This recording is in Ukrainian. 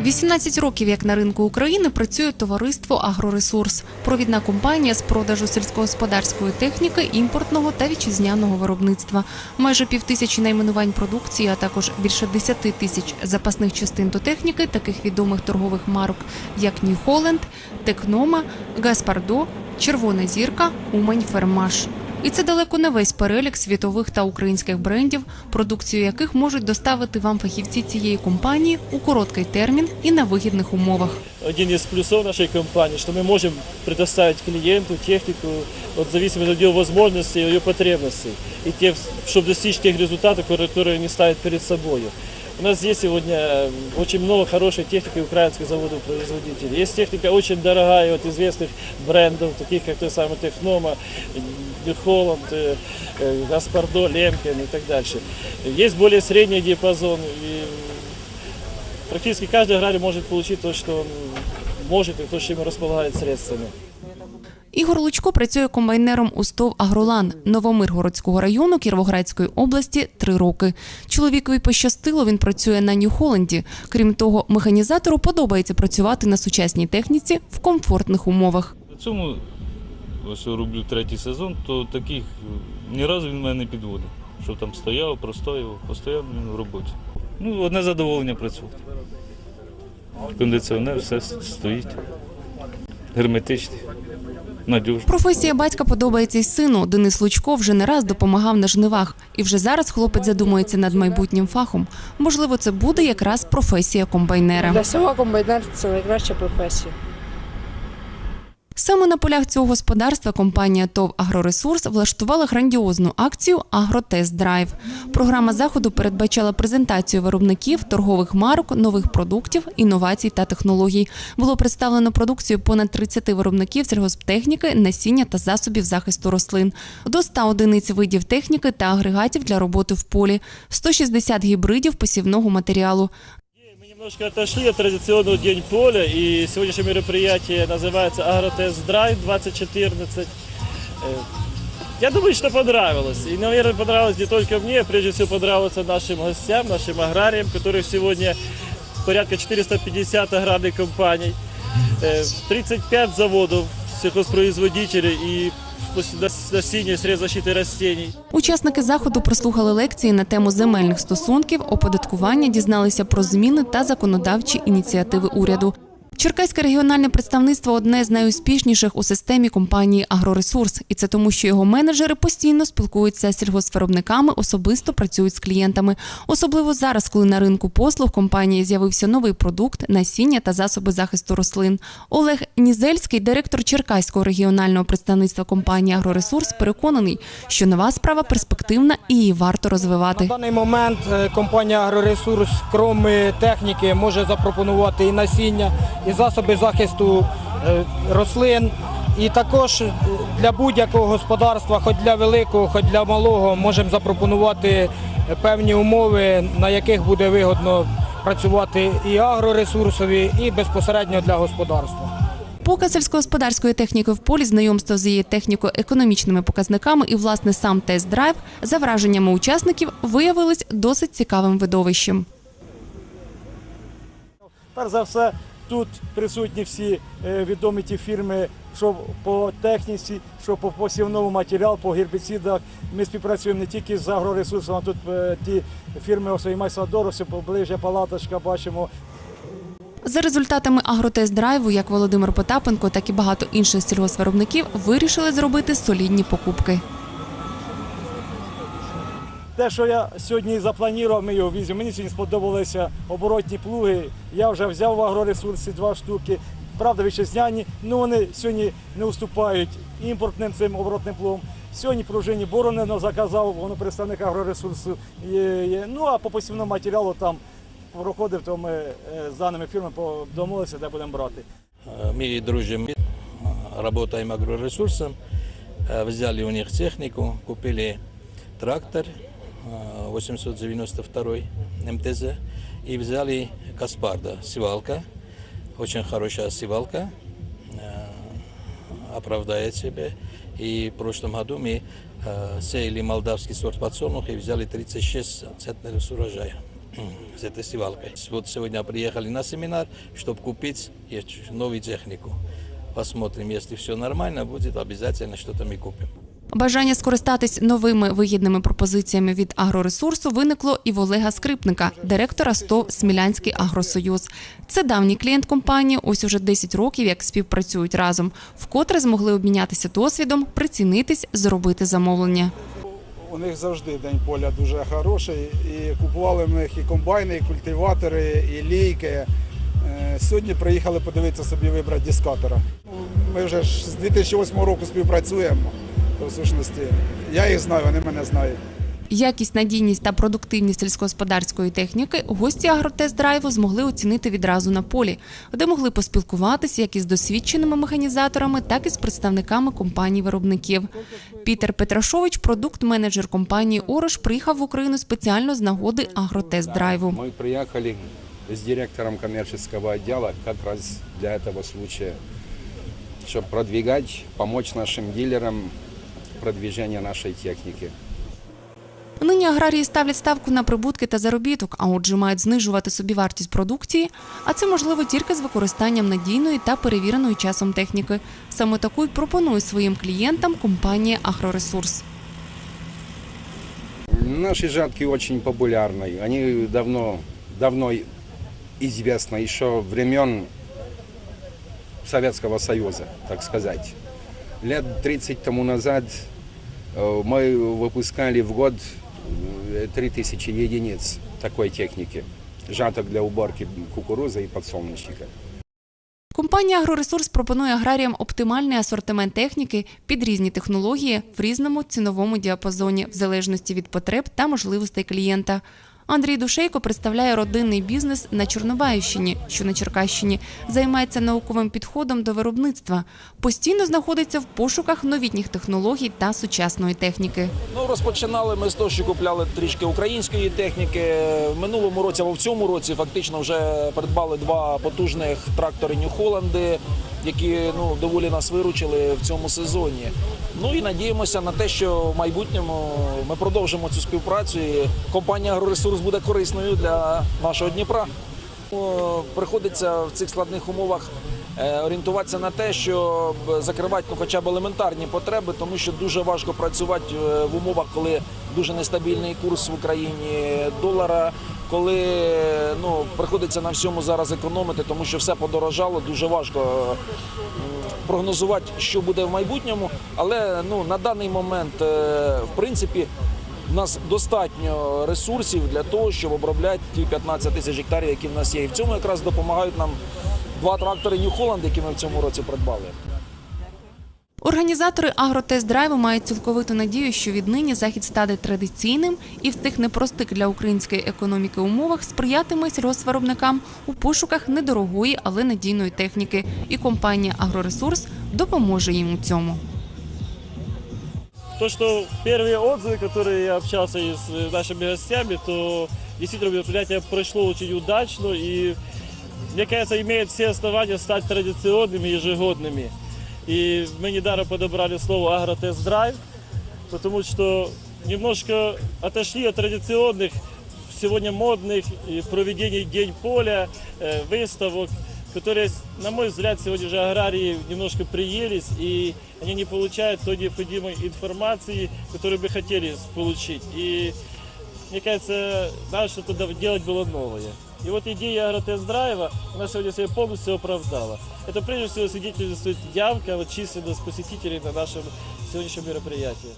18 років, як на ринку України, працює товариство Агроресурс, провідна компанія з продажу сільськогосподарської техніки, імпортного та вітчизняного виробництва. Майже півтисячі найменувань продукції, а також більше 10 тисяч запасних частин до техніки, таких відомих торгових марок, як Нью Холленд, Текнома, Гаспардо, Червона зірка, Умань Фермаш. І це далеко не весь перелік світових та українських брендів, продукцію яких можуть доставити вам фахівці цієї компанії у короткий термін і на вигідних умовах. один из плюсов нашей компании, что мы можем предоставить клиенту технику от зависимости от ее возможностей и ее потребностей, и тех, чтобы достичь тех результатов, которые они ставят перед собой. У нас есть сегодня очень много хорошей техники украинских заводов-производителей. Есть техника очень дорогая от известных брендов, таких как той самый Технома, Холланд, э, э, Гаспардо, Лемкен и так дальше. Есть более средний диапазон. И практически каждый аграрий может получить то, что он может и то, что ему располагает средствами. Ігор Лучко працює комбайнером у СТОВ Агролан Новомиргородського району Кіровоградської області три роки. Чоловікові пощастило, він працює на Нью-Холленді. Крім того, механізатору подобається працювати на сучасній техніці в комфортних умовах. На цьому ось роблю третій сезон, то таких е, ні разу він мене не підводив. Що там стояв, простояв, він в роботі. Ну, одне задоволення працювати. Кондиціонер, все стоїть. Герметичний, надіжний. Професія батька подобається й сину. Денис Лучко вже не раз допомагав на жнивах, і вже зараз хлопець задумується над майбутнім фахом. Можливо, це буде якраз професія комбайнера. Для всього комбайнер це найкраща професія. Саме на полях цього господарства компанія ТОВ Агроресурс влаштувала грандіозну акцію Агротест Драйв. Програма заходу передбачала презентацію виробників, торгових марок, нових продуктів, інновацій та технологій. Було представлено продукцію понад 30 виробників сільгосптехніки, насіння та засобів захисту рослин, до 100 одиниць видів техніки та агрегатів для роботи в полі, 160 гібридів посівного матеріалу, немножко отошли от традиционного День поля, и сегодняшнее мероприятие называется Агротест Драйв 2014. Э, Я думаю, что понравилось. И, наверное, понравилось не только мне, а прежде всего понравилось нашим гостям, нашим аграриям, которых сегодня порядка 450 аграрных компаний, э, 35 заводов сельхозпроизводителей и насіння, средств защити растений. Учасники заходу прослухали лекції на тему земельних стосунків, оподаткування, дізналися про зміни та законодавчі ініціативи уряду. Черкаське регіональне представництво одне з найуспішніших у системі компанії Агроресурс, і це тому, що його менеджери постійно спілкуються з сільгоспвиробниками, особисто працюють з клієнтами. Особливо зараз, коли на ринку послуг компанії з'явився новий продукт, насіння та засоби захисту рослин. Олег Нізельський, директор Черкаського регіонального представництва компанії Агроресурс, переконаний, що нова справа перспективна і її варто розвивати. На даний момент е, компанія Агроресурс, крім техніки, може запропонувати і насіння, і засоби захисту е, рослин. І також е, для будь-якого господарства, хоч для великого, хоч для малого, можемо запропонувати певні умови, на яких буде вигодно працювати і агроресурсові, і безпосередньо для господарства. Показ сільськогосподарської техніки в полі, знайомство з її техніко-економічними показниками і, власне, сам тест-драйв за враженнями учасників виявились досить цікавим видовищем. Перш за все, тут присутні всі е, відомі ті фірми, що по техніці, що по посівному матеріалу, по гербіцидах. Ми співпрацюємо не тільки з агроресурсом, а тут е, ті фірми Осоймай Садорос, поближче палаточка, бачимо. За результатами агротест-драйву, як Володимир Потапенко, так і багато інших сільгоспвиробників вирішили зробити солідні покупки. Те, що я сьогодні запланував, ми його візьмемо. Мені сьогодні сподобалися оборотні плуги. Я вже взяв в агроресурсі два штуки. Правда, вітчизняні, ну вони сьогодні не уступають імпортним цим оборотним плугам. Сьогодні пружині Боронено заказав, воно представник агроресурсу є. є. Ну а по посівному матеріалу там проходив, то ми е, з даними фірмами домовилися, де будемо брати. Мы дружим, работаем агроресурсом, Э, взяли у них технику, купили трактор э, 892 МТЗ и взяли Каспарда, севалка, очень хорошая севалка, э, оправдает себя. И в прошлом году мы э, сеяли молдавский сорт подсолнуха и взяли 36 центнеров с урожая. с этой севалкой. Вот сегодня приехали на семинар, чтобы купить новую технику. Посмотрим, если все нормально будет, обязательно что-то мы купим. Бажання скористатись новими вигідними пропозиціями від агроресурсу виникло і в Олега Скрипника, директора СТОВ Смілянський агросоюз. Це давній клієнт компанії. Ось уже 10 років, як співпрацюють разом. Вкотре змогли обмінятися досвідом, прицінитись, зробити замовлення. У них завжди день поля дуже хороший. І купували в них і комбайни, і культиватори, і лійки. Е, Сьогодні приїхали подивитися собі вибрати дискатора. Ми вже з 2008 року співпрацюємо То, в сущності, я їх знаю, вони мене знають. Якість, надійність та продуктивність сільськогосподарської техніки гості агротест-драйву змогли оцінити відразу на полі, де могли поспілкуватися як із досвідченими механізаторами, так і з представниками компаній-виробників. Пітер Петрашович, продукт-менеджер компанії Орош, приїхав в Україну спеціально з нагоди агротест-драйву. Мы приехали с директором коммерческого отдела как раз для этого случая, чтобы продвигать, помочь нашим дилерам в продвижении нашей техники. Нині аграрії ставлять ставку на прибутки та заробіток, а отже мають знижувати собівартість продукції, а це можливо тільки з використанням надійної та перевіреної часом техніки. Саме таку й пропонує своїм клієнтам компанія Агроресурс. Наши жатки очень популярны. Они давно, давно известны, еще времен Советского Союза, так сказать Лет 30 тому назад э, мы выпускали в год э, 3000 единиц такой техники. Жаток для уборки кукурузы и подсолнечника. Компанія Агроресурс пропонує аграріям оптимальний асортимент техніки під різні технології в різному ціновому діапазоні, в залежності від потреб та можливостей клієнта. Андрій Душейко представляє родинний бізнес на Чорнобаївщині, що на Черкащині, займається науковим підходом до виробництва. Постійно знаходиться в пошуках новітніх технологій та сучасної техніки. Ну, розпочинали ми з того, що купляли трішки української техніки. В минулому році або в цьому році фактично вже придбали два потужних трактори Нью-Холланди, які ну, доволі нас виручили в цьому сезоні. Ну і надіємося на те, що в майбутньому ми продовжимо цю співпрацю. і Компанія Агроресурс буде корисною для нашого Дніпра. Приходиться в цих складних умовах е, орієнтуватися на те, щоб закривати ну, хоча б елементарні потреби, тому що дуже важко працювати е, в умовах, коли дуже нестабільний курс в Україні долара, коли ну, приходиться на всьому зараз економити, тому що все подорожало, дуже важко прогнозувати, що буде в майбутньому. Але ну, на даний момент, е, в принципі, у нас достатньо ресурсів для того, щоб обробляти ті 15 тисяч гектарів, які в нас є. І в цьому якраз допомагають нам два трактори Holland, які ми в цьому році придбали. Організатори агротест-драйву мають цілковиту надію, що віднині захід стане традиційним і в цих непростих для української економіки умовах сприятиме сільгоспвиробникам у пошуках недорогої, але надійної техніки. І компанія Агроресурс допоможе їм у цьому. То, что первые отзывы, которые я общался и с э, нашими гостями, то действительно мероприятие прошло очень удачно и, мне кажется, имеет все основания стать традиционными ежегодными. И мы недаром подобрали слово «агротест-драйв», потому что немножко отошли от традиционных, сегодня модных и проведений День поля, э, выставок, которые, на мой взгляд, сегодня же аграрии немножко приелись, и они не получают той необходимой информации, которую бы хотели получить. И мне кажется, надо что-то дав- делать было новое. И вот идея агротест-драйва, она сегодня себя полностью оправдала. Это прежде всего свидетельствует явка, численность посетителей на нашем сегодняшнем мероприятии.